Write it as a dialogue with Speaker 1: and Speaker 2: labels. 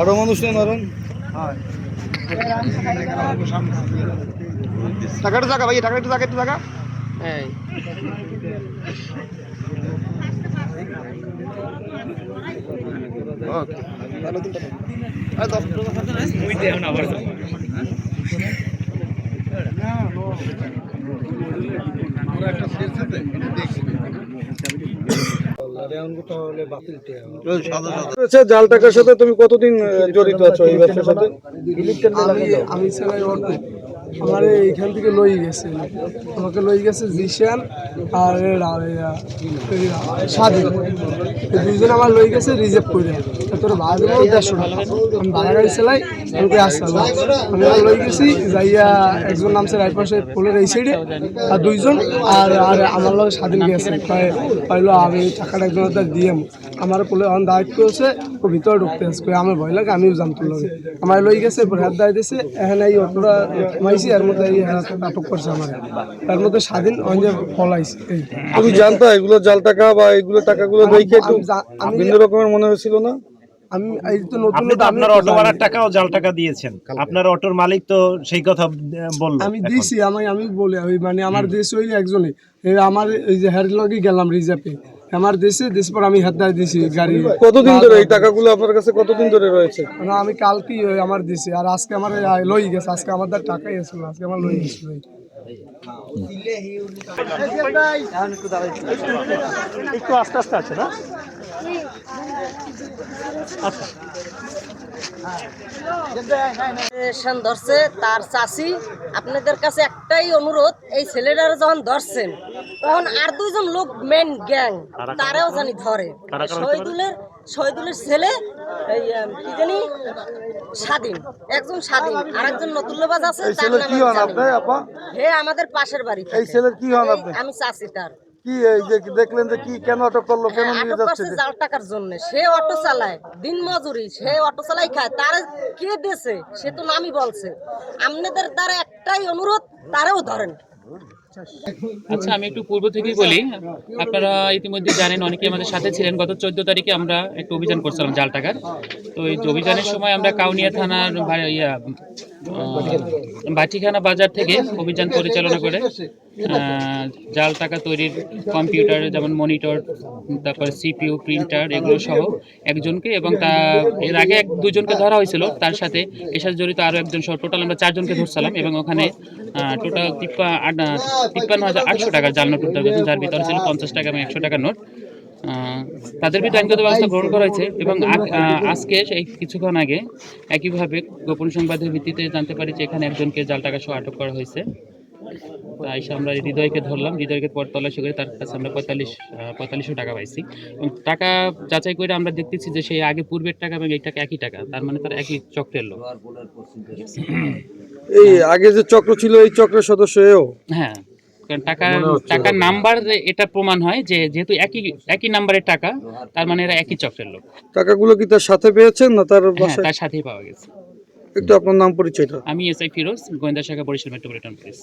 Speaker 1: আরও মানুষ নেই মারুন।
Speaker 2: টাকাটা টাকা ভাই টাকা একটু টাকা একটু টাকা ওকে। আর দশ
Speaker 1: আচ্ছা জাল টাকার সাথে তুমি কতদিন জড়িত আছো এই ব্যবসার সাথে?
Speaker 3: আমি আমার এইখান থেকে লই গেছে, আমাকে লই গেছে জিশান আর স্বাধীন এই দুইজন আমার লই গেছে রিজার্ভ করে। তোর ভাড়া দেবো দেড়শো টাকা। আমি ভাড়া গাড়ি চালাই আমাকে আসতে আমি ওরা লই গেছি, যাইয়া একজন নামছে রায় পাশে পোলের এই সাইডে আর দুইজন, আর আর আমার লগে স্বাধীন গেছে। পাইলো আমি টাকাটা একজন দিয়ে আমার পোলে অন দায়িত্ব আছে ও ভিতরে ঢুকতে আসছে কয় আমার ভয় লাগে আমিও জানতো লগে। আমার লই গেছে হাত দায় দিছে এখানে এই অটোটা মাইছি এর মধ্যে এই আটক করছে আমার। তার মধ্যে স্বাধীন ওই যে ফলাইছে
Speaker 1: তুমি জানতা এগুলো জাল টাকা বা এগুলো টাকাগুলো দেখে একটু
Speaker 3: আমি জা- আমি-
Speaker 1: ভিন্ন রকমের মনে হয়েছিল না?
Speaker 3: আমি এই তো নতুন
Speaker 4: আপনার অটো
Speaker 3: জানি।
Speaker 4: ভাড়ার টাকাও জাল টাকা দিয়েছেন। আপনার অটোর মালিক তো সেই কথা
Speaker 3: আমি। দিছি আমি আমি বলে মানে আমার দেশ ওই একজনই। এই আমার এই যে হেড লগে গেলাম রিজার্ভে। আমার দিছি দেশ পর আমি হাত দায় দিছি গাড়ি।
Speaker 1: কতদিন ধরে এই টাকাগুলো আপনার কাছে কতদিন ধরে রয়েছে?
Speaker 3: না আমি কালকেই ওই আমার দিছি আর আজকে আমার লই গেছে আজকে আমার টাকাই আছে আজকে আমার লই গেছে ভাই।
Speaker 4: একটু আস্তে আস্তে আছে না?
Speaker 5: রেশন ধরছে তার চাষি আপনাদের কাছে একটাই অনুরোধ এই ছেলেটারা যখন ধরছেন তখন আর দুইজন লোক মেন গ্যাং তারাও জানি ধরে। শহীদুলের শহীদুলের ছেলে এই কি জানি স্বাধীন একজন স্বাধীন আর একজন নতুল্লবাজ আছে
Speaker 1: এই
Speaker 5: তার নাম হে আমাদের পাশের বাড়ি
Speaker 1: এই ছেলের কি হন আপনি?
Speaker 5: আমি চাষি তার
Speaker 1: কি এই যে দেখলেন যে কি কেন আটক করল কেন
Speaker 5: হ্যাঁ,
Speaker 1: নিয়ে যাচ্ছে
Speaker 5: জাল টাকার জন্য। সে অটো চালায় দিন মজুরি সে অটো চালাই খায় তার কে দিয়েছে সে তো নামই বলছে। আপনাদের দ্বারা একটাই অনুরোধ তারাও ধরেন।
Speaker 6: আচ্ছা আমি একটু পূর্ব থেকেই বলি আপনারা ইতিমধ্যে জানেন অনেকে আমাদের সাথে ছিলেন। গত চোদ্দ তারিখে আমরা একটা অভিযান করছিলাম জাল টাকার। তো এই অভিযানের সময় আমরা কাউনিয়া থানার ইয়া বাটিখানা বাজার থেকে অভিযান পরিচালনা করে জাল টাকা তৈরির কম্পিউটার, যেমন মনিটর, তারপরে সিপিইউ, প্রিন্টার, এগুলো সহ একজনকে এবং তা, এর আগে এক দুজনকে ধরা হয়েছিল, তার সাথে এর সাথে জড়িত আরও একজন সহ, টোটাল আমরা চারজনকে ধরছিলাম এবং ওখানে টোটাল তিপ্পান্ন হাজার আটশো টাকার জাল নোট উদ্ধার করেছেন যার ভিতরে ছিল পঞ্চাশ টাকা এবং একশো টাকার নোট। তাদের বিরুদ্ধে আইনগত ব্যবস্থা গ্রহণ করা হয়েছে এবং আজকে এই কিছুক্ষণ আগে একইভাবে গোপন সংবাদের ভিত্তিতে জানতে পারি যে এখানে একজনকে জাল টাকা সহ আটক করা হয়েছে। তাই আমরা হৃদয়কে ধরলাম হৃদয়কে পর তল্লাশি করে তার কাছে আমরা পঁয়তাল্লিশ পঁয়তাল্লিশশো টাকা পাইছি। এবং টাকা যাচাই করে আমরা দেখতেছি যে সেই আগে পূর্বের টাকা এবং এই টাকা একই টাকা তার মানে তার একই চক্রের লোক।
Speaker 1: এই আগে যে চক্র ছিল এই চক্রের সদস্য এও?
Speaker 6: হ্যাঁ। টাকা টাকার নাম্বার এটা প্রমাণ হয় যে যেহেতু একই একই নাম্বারের টাকা তার মানে এরা একই চক্রের লোক।
Speaker 1: টাকাগুলো কি তার সাথে পেয়েছেন না তার
Speaker 6: হ্যাঁ
Speaker 1: বাসায়?
Speaker 6: তার সাথেই পাওয়া গেছে।
Speaker 1: একটু আপনার নাম পরিচয়টা।
Speaker 6: আমি এস আই ফিরোজ গোয়েন্দা শাখা বরিশাল মেট্রোপলিটন পুলিশ।